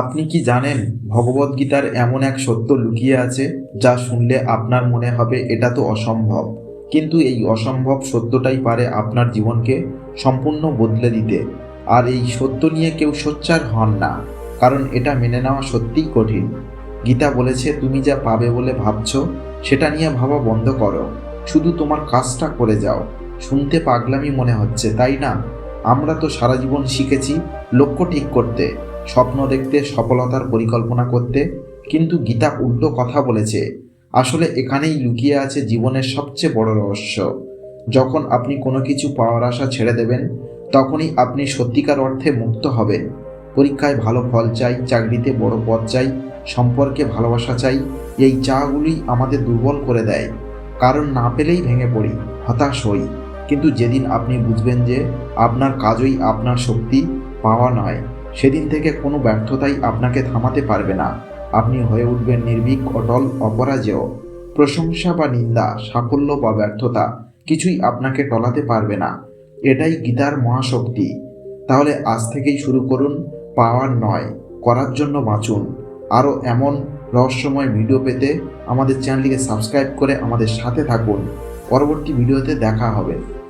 আপনি কি জানেন ভগবদ্গীতার এমন এক সত্য লুকিয়ে আছে যা শুনলে আপনার মনে হবে এটা তো অসম্ভব? কিন্তু এই অসম্ভব সত্যটাই পারে আপনার জীবনকে সম্পূর্ণ বদলে দিতে। আর এই সত্য নিয়ে কেউ সোচ্চার হন না, কারণ এটা মেনে নেওয়া সত্যিই কঠিন। গীতা বলেছে, তুমি যা পাবে বলে ভাবছ, সেটা নিয়ে ভাবা বন্ধ করো। শুধু তোমার কাজটা করে যাও। শুনতে পাগলামি মনে হচ্ছে, তাই না? আমরা তো সারা জীবন শিখেছি লক্ষ্য ঠিক করতে। স্বপ্ন দেখতে, সফলতার পরিকল্পনা করতে। কিন্তু গীতা উল্টো কথা বলেছে, আসলে এখানেই লুকিয়ে আছে জীবনের সবচেয়ে বড় রহস্য। যখন আপনি কোনো কিছু পাওয়ার আশা ছেড়ে দেবেন, তখনই আপনি সত্যিকার অর্থে মুক্ত হবেন। পরীক্ষায় ভালো ফল চাই, চাকরিতে বড় পদ চাই, সম্পর্কে ভালোবাসা চাই, এই চাগুলি আমাদের দুর্বল করে দেয়। কারণ না পেলেই ভেঙে পড়ি, হতাশ হই। কিন্তু যেদিন আপনি বুঝবেন যে আপনার কাজই আপনার শক্তি, পাওয়া নয়। সেদিন থেকে কোনো ব্যর্থতাই আপনাকে থামাতে পারবে না। আপনি হয়ে উঠবেন নির্ভীক, অটল, অপরাজেয়। প্রশংসা বা নিন্দা, সাফল্য বা ব্যর্থতা কিছুই আপনাকে টলাতে পারবে না। এটাই গীতার মহাশক্তি। তাহলে আজ থেকেই শুরু করুন, পাওয়ার নয়, করার জন্য বাঁচুন। আরও এমন রহস্যময় ভিডিও পেতে আমাদের চ্যানেলটিকে সাবস্ক্রাইব করে আমাদের সাথে থাকুন। পরবর্তী ভিডিওতে দেখা হবে।